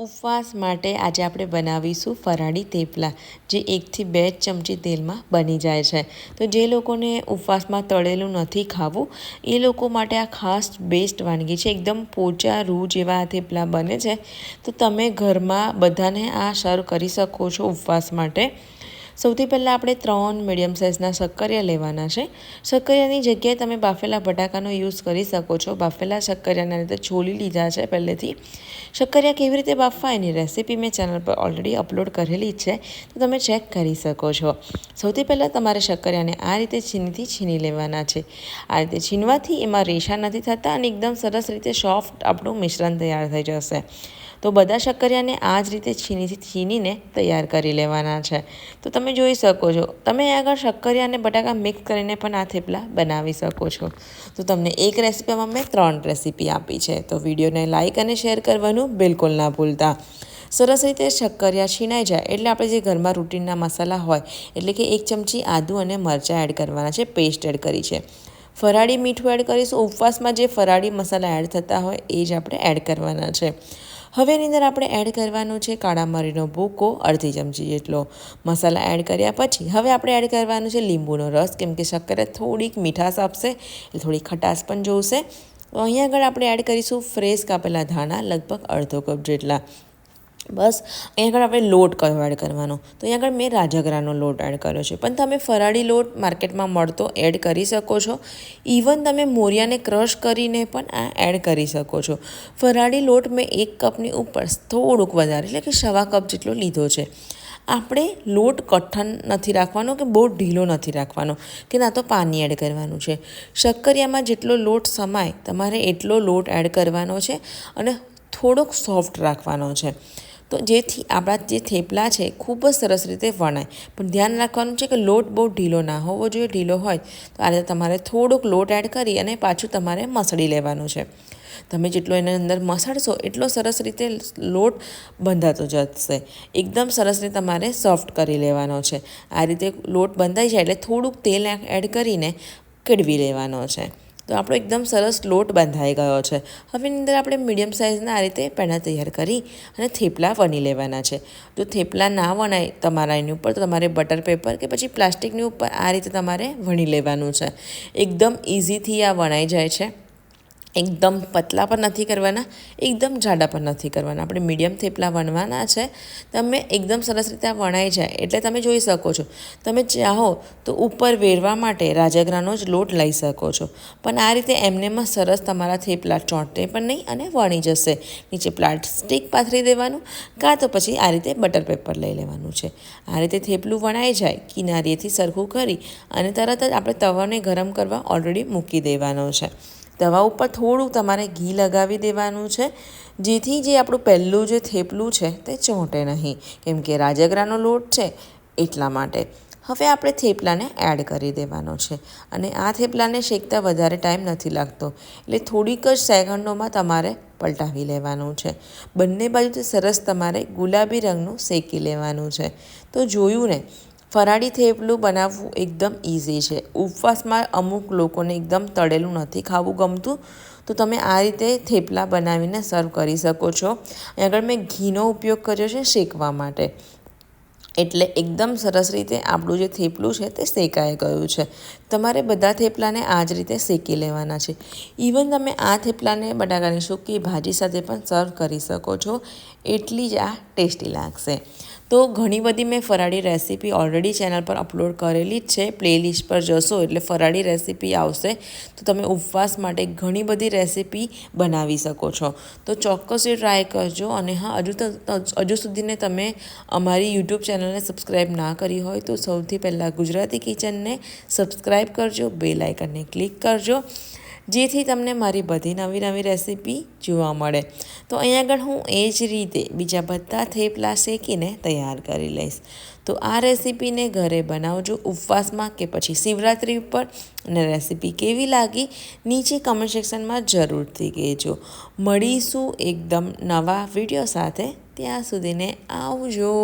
ઉપવાસ માટે આજે આપણે બનાવીશું ફરાળી થેપલા, જે એકથી બે ચમચી તેલમાં બની જાય છે. તો જે લોકોને ઉપવાસમાં તળેલું નથી ખાવું, એ લોકો માટે આ ખાસ બેસ્ટ વાનગી છે. એકદમ પોચા રૂ જેવા આ થેપલા બને છે. તો તમે ઘરમાં બધાને આ સર્વ કરી શકો છો ઉપવાસ માટે. સૌથી પહેલાં આપણે ત્રણ મીડિયમ સાઇઝના શક્કરિયા લેવાના છે. શક્કરિયાની જગ્યાએ તમે બાફેલા બટાકાનો યુઝ કરી શકો છો. બાફેલા શક્કરિયાના રીતે છોલી લીધા છે પહેલેથી. શક્કરિયા કેવી રીતે બાફવા એની રેસીપી મેં ચેનલ પર ઓલરેડી અપલોડ કરેલી છે. તો તમે ચેક કરી શકો છો. સૌથી પહેલાં તમારે શક્કરિયાને આ રીતે છીનીથી છીની લેવાના છે. આ રીતે છીનવાથી એમાં રેશા નથી થતા અને એકદમ સરસ રીતે સોફ્ટ આપણું મિશ્રણ તૈયાર થઈ જશે. તો બધા શક્કરિયાને આ જ રીતે છીનીથી છીનીને તૈયાર કરી લેવાના છે. તો તમે જોઈ શકો છો. તમે આગળ શક્કરિયા અને બટાકા મિક્સ કરીને પણ આ થેપલા બનાવી શકો છો. તો તમને એક રેસીપીમાં મેં ત્રણ રેસીપી આપી છે. તો વિડીયોને લાઇક અને શેર કરવાનું બિલકુલ ના ભૂલતા. સરસ રીતે શક્કરિયા છીણાઈ જાય એટલે આપણે જે ઘરમાં રૂટીનના મસાલા હોય, એટલે કે એક ચમચી આદું અને મરચાં એડ કરવાના છે, પેસ્ટ એડ કરી છે. ફરાળી મીઠું એડ કરીશું. ઉપવાસમાં જે ફરાળી મસાલા એડ થતા હોય એ જ આપણે એડ કરવાના છે. હવે એની અંદર આપણે એડ કરવાનું છે કાળા મરીનો ભૂકો, અડધી ચમચી જેટલો મસાલા એડ કર્યા પછી હવે આપણે એડ કરવાનું છે લીંબુનો રસ, કેમ કે શક્કરે થોડીક મીઠાશ આપશે, એટલે થોડી ખટાશ પણ જોશે. અહીંયા આગળ આપણે એડ કરીશું ફ્રેશ કાપેલા ધાણા, લગભગ અડધો કપ જેટલા. બસ, અહીંયા આગળ આપણે લોટ કયો એડ કરવાનો? તો અહીંયા આગળ મેં રાજગરાનો લોટ એડ કર્યો છે. પણ તમે ફરાળી લોટ માર્કેટમાં મળતો એડ કરી શકો છો. ઇવન તમે મોરિયાને ક્રશ કરીને પણ આ એડ કરી શકો છો. ફરાળી લોટ મેં એક કપની ઉપર થોડુંક વધારે, એટલે કે સવા કપ જેટલો લીધો છે. આપણે લોટ કઠણ નથી રાખવાનો કે બહુ ઢીલો નથી રાખવાનો, કે ના તો પાણી એડ કરવાનું છે. શક્કરિયામાં જેટલો લોટ સમાય, તમારે એટલો લોટ એડ કરવાનો છે અને થોડોક સોફ્ટ રાખવાનો છે. તો જેથી આપણા જે થેપલા છે ખૂબ જ સરસ રીતે વણાય. પણ ધ્યાન રાખવાનું છે કે લોટ બહુ ઢીલો ના હોવો જોઈએ. ઢીલો હોય તો આ રીતે તમારે થોડોક લોટ એડ કરી અને પાછું તમારે મસળી લેવાનું છે. તમે જેટલો એની અંદર મસળશો એટલો સરસ રીતે લોટ બંધાતો જશે. એકદમ સરસ રીતે તમારે સોફ્ટ કરી લેવાનો છે. આ રીતે લોટ બંધાઈ જાય એટલે થોડુંક તેલ એડ કરીને કેળવી લેવાનો છે. તો આપણો એકદમ સરસ લોટ બંધાઈ ગયો છે. હવે એની અંદર આપણે મીડિયમ સાઇઝના આ રીતે પેણા તૈયાર કરી અને થેપલા વણી લેવાના છે. જો થેપલા ના વણાય તમારા એની ઉપર, તો તમારે બટર પેપર કે પછી પ્લાસ્ટિકની ઉપર આ રીતે તમારે વણી લેવાનું છે. એકદમ ઇઝીથી આ વણાઈ જાય છે. એકદમ પતલા પણ નથી કરવાના, એકદમ જાડા પણ નથી કરવાના. આપણે મીડિયમ થેપલા વણવાના છે, તમે એકદમ સરસ રીતે આ વણાઈ જાય. એટલે તમે જોઈ શકો છો. તમે ચાહો તો ઉપર વેરવા માટે રાજગરાનો જ લોટ લઈ શકો છો. પણ આ રીતે એમનેમાં સરસ તમારા થેપલા ચોંટે પણ નહીં અને વણી જશે. નીચે પ્લાસ્ટિક પાથરી દેવાનું, કાં તો પછી આ રીતે બટર પેપર લઈ લેવાનું છે. આ રીતે થેપલું વણાઈ જાય, કિનારીએથી સરખું કરી અને તરત જ આપણે તવાને ગરમ કરવા ઓલરેડી મૂકી દેવાનો છે. તવા ઉપર થોડું તમારે ઘી લગાવી દેવાનું છે. જેથી જે આપણું પહેલું જે થેપલું છે તે ચોંટે નહીં. કેમ કે રાજગરાનો લોટ છે એટલા માટે. હવે આપણે થેપલાને એડ કરી દેવાનો છે. અને આ થેપલાને શેકતા વધારે ટાઈમ નથી લાગતો. એટલે થોડીક જ સેકન્ડોમાં તમારે પલટાવી લેવાનું છે. બંને બાજુથી સરસ તમારે ગુલાબી રંગનું શેકી લેવાનું છે. તો જોયું ને ફરાળી થેપલું બનાવવું એકદમ ઇઝી છે. ઉપવાસમાં અમુક લોકોને એકદમ તળેલું નથી ખાવું ગમતું. તો તમે આ રીતે થેપલા બનાવીને સર્વ કરી શકો છો. આગળ મેં ઘીનો ઉપયોગ કર્યો છે શેકવા માટે. એટલે એકદમ સરસ રીતે આપણું જે થેપલું છે તે શેકાઈ ગયું છે. તમારે બધા થેપલાને આ જ રીતે શેકી લેવાના છે. ઇવન તમે આ થેપલાને બટાકાની સૂકી ભાજી સાથે પણ સર્વ કરી શકો છો. એટલી જ આ ટેસ્ટી લાગશે. તો ઘણી બધી મેં ફરાળી રેસીપી ઓલરેડી ચેનલ પર અપલોડ કરેલી જ છે. પ્લેલિસ્ટ પર જશો એટલે ફરાળી રેસીપી આવશે. તો તમે ઉપવાસ માટે ઘણી બધી રેસીપી બનાવી શકો છો. તો ચોક્કસ એ ટ્રાય કરજો અને હા, હજુ હજુ સુધીને તમે અમારી યુટ્યુબ ચેનલને સબસ્ક્રાઈબ ના કરી હોય તો સૌથી પહેલાં ગુજરાતી કિચનને સબસ્ક્રાઈબ કરજો બે લાઇકનને ક્લિક કરજો. જેથી તમને મારી બધી નવી નવી રેસીપી જોવા મળે. તો અહીંયા આગળ હું એ જ રીતે બીજા બધા થેપલા શેકીને તૈયાર કરી લઈશ. તો આ રેસીપીને ઘરે બનાવજો ઉપવાસમાં કે પછી શિવરાત્રિ ઉપર અને રેસીપી કેવી લાગી નીચે કમેન્ટ સેક્શનમાં જરૂરથી કહેજો. મળીશું એકદમ નવા વીડિયો સાથે. ત્યાં સુધીને આવજો.